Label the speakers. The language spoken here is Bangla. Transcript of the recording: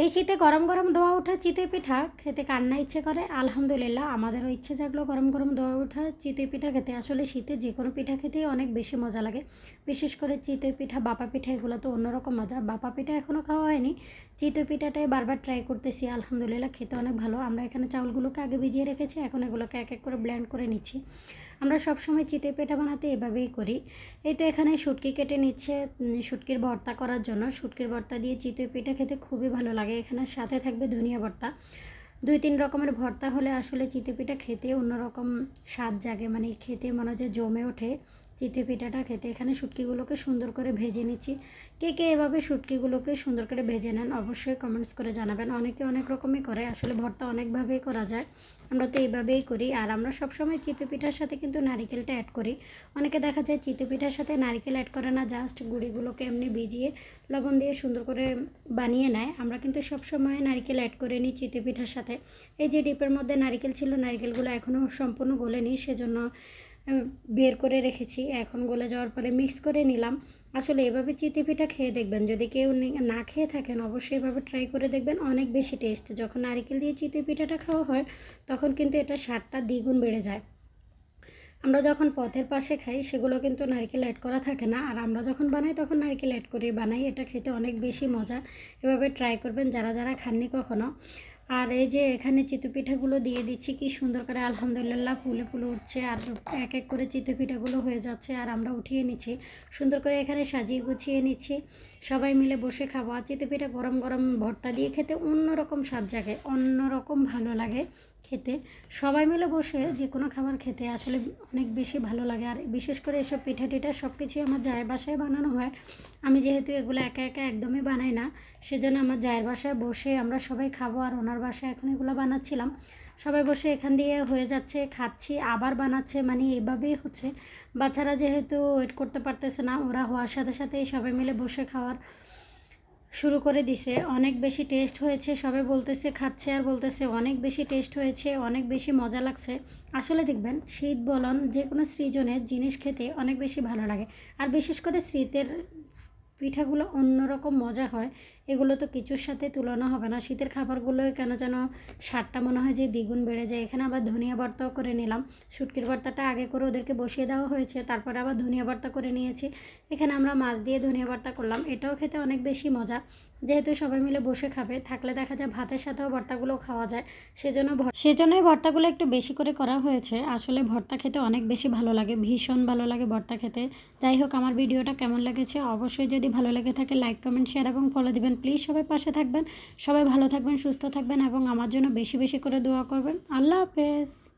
Speaker 1: এই শীতে গরম গরম দোয়া ওঠা চিতই পিঠা খেতে কান্না ইচ্ছে করে, আলহামদুলিল্লাহ আমাদেরও ইচ্ছে জাগলো গরম গরম দোয়া ওঠা চিতই পিঠা খেতে। আসলে শীতে যে কোনো পিঠা খেতেই অনেক বেশি মজা লাগে। বিশেষ করে চিতই পিঠা, বাপা পিঠা, এগুলো তো অন্যরকম মজা। বাপা পিঠা এখনও খাওয়া হয়নি। চিতই পিঠাটাই বারবার ট্রাই করতেছি, আলহামদুলিল্লাহ খেতে অনেক ভালো। আমরা এখানে চাউলগুলোকে আগে ভিজিয়ে রেখেছি, এখন এগুলোকে এক এক করে ব্লেন্ড করে নিচ্ছি। আমরা সবসময় চিতই পিঠা বানাতে এভাবেই করি। এই তো এখানে শুটকি কেটে নিচ্ছে শুটকির ভর্তা করার জন্য। শুটকির ভর্তা দিয়ে চিতই পিঠা খেতে খুবই ভালো লাগে। এখানে সাথে থাকবে ধনিয়া ভর্তা। দুই তিন রকমের ভর্তা হলে আসলে চিতই খেতে অন্যরকম স্বাদ জাগে মানে খেতে মনে যে জমে ওঠে। চিতে পিঠাটা খেতে এখানে শুটকিগুলোকে সুন্দর করে ভেজে নিচ্ছি। কে কে এভাবে শুটকিগুলোকে সুন্দর করে ভেজে নেন অবশ্যই কমেন্টস করে জানাবেন। অনেকে অনেক রকমই করে, আসলে ভর্তা অনেকভাবেই করা যায়। আমরা তো এইভাবেই করি আর আমরা সবসময় চিতই পিঠার সাথে কিন্তু নারিকেলটা অ্যাড করি। অনেকে দেখা যায় চিতই পিঠার সাথে নারিকেল অ্যাড করে না জাস্ট গুঁড়িগুলোকে এমনি ভিজিয়ে লবণ দিয়ে সুন্দর করে বানিয়ে নেয়। আমরা কিন্তু সবসময় নারিকেল অ্যাড করে নিই চিতই পিঠার সাথে। এই যে ডিপের মধ্যে নারিকেল ছিল, নারিকেলগুলো এখনও সম্পূর্ণ গলেনি সেজন্য বের করে রেখেছি। এখন গলে যাওয়ার পরে মিক্স করে নিলাম। আসলে এভাবে চিতে পিঠা খেয়ে দেখবেন, যদি কেউ না খেয়ে থাকেন, অবশ্যই এভাবে ট্রাই করে দেখবেন, অনেক বেশি টেস্ট যখন নারিকেল দিয়ে চিতে পিঠাটা খাওয়া হয়, তখন কিন্তু এটা স্বাদটা দ্বিগুণ বেড়ে যায়। আমরা যখন পথের পাশে খাই, সেগুলো কিন্তু নারকেল অ্যাড করা থাকে না। আর আমরা যখন বানাই, তখন নারকেল অ্যাড করে বানাই। এটা খেতে অনেক বেশি মজা। এভাবে ট্রাই করবেন যারা যারা খাননি কখনো। আর এই যে এখানে চিতুপিঠাগুলো দিয়ে দিচ্ছি, কি সুন্দর করে, আলহামদুলিল্লাহ, ফুলে ফুলে উঠছে আর এক এক করে চিতপিঠাগুলো হয়ে যাচ্ছে আর আমরা উঠিয়ে নিচ্ছি। সুন্দর করে এখানে সাজিয়ে গুছিয়ে নিচ্ছি। সবাই মিলে বসে খাওয়া চিতুপিঠা গরম গরম ভর্তা দিয়ে খেতে অন্যরকম স্বাদ জাগে, অন্যরকম ভালো লাগে। খেতে। সবাই মিলে বসে যে কোনো খাবার খেতে আসলে অনেক বেশি ভালো লাগে। আর বিশেষ করে এসব পিঠা টিঠা সব কিছুই আমার জায়ের বাসায় বানানো হয়। আমি যেহেতু এগুলো একা একা একদমই বানাই না, সেজন্য আমার জায়ের বাসায় বসে আমরা সবাই খাব আর ওনার বাসায় এখন এগুলো বানাচ্ছিলাম। সবাই বসে এখান দিয়ে হয়ে যাচ্ছে, খাচ্ছি, আবার বানাচ্ছে মানে এভাবেই হচ্ছে। বাচ্চারা যেহেতু ওয়েট করতে পারতেছে না, ওরা হওয়ার সাথে সাথেই সবাই মিলে বসে খাওয়ার শুরু করে দিছে। অনেক বেশি টেস্ট হয়েছে, সবে বলতেছে খাচ্ছে আর বলতেছে অনেক বেশি টেস্ট হয়েছে, অনেক বেশি মজা লাগছে। আসলে দেখবেন, শীত, বলন যে কোনো সৃজনের জিনিস খেতে অনেক বেশি ভালো লাগে। আর বিশেষ করে শীতের পিঠাগুলো অন্যরকম মজা হয়। এগুলো তো কিছুর সাথে তুলনা হবে না। শীতের খাবারগুলো কেন যেন সারটা মনে হয় যে দ্বিগুণ বেড়ে যায়। এখানে আবার ধনিয়া ভর্তাও করে নিলাম। শুটকির ভর্তাটা আগে করে ওদেরকে বসিয়ে দেওয়া হয়েছে, তারপরে আবার ধনিয়া ভর্তা করে নিয়েছি। এখানে আমরা মাছ দিয়ে ধনিয়া ভর্তা করলাম। এটাও খেতে অনেক বেশি মজা। যেহেতু সবাই মিলে বসে খাবে, থাকলে দেখা যায় ভাতের সাথেও ভর্তাগুলো খাওয়া যায়, সেজন্য সেজন্যই ভর্তাগুলো একটু বেশি করে করা হয়েছে। আসলে ভর্তা খেতে অনেক বেশি ভালো লাগে, ভীষণ ভালো লাগে ভর্তা খেতে। যাই হোক, আমার ভিডিওটা কেমন লেগেছে অবশ্যই যদি ভালো লেগে থাকে লাইক কমেন্ট শেয়ার এবং ফলো দিবেন। প্লিজ সবাই পাশে থাকবেন, সবাই ভালো থাকবেন, সুস্থ থাকবেন এবং আমার জন্য বেশি বেশি করে দোয়া করবেন। আল্লাহ হাফেজ।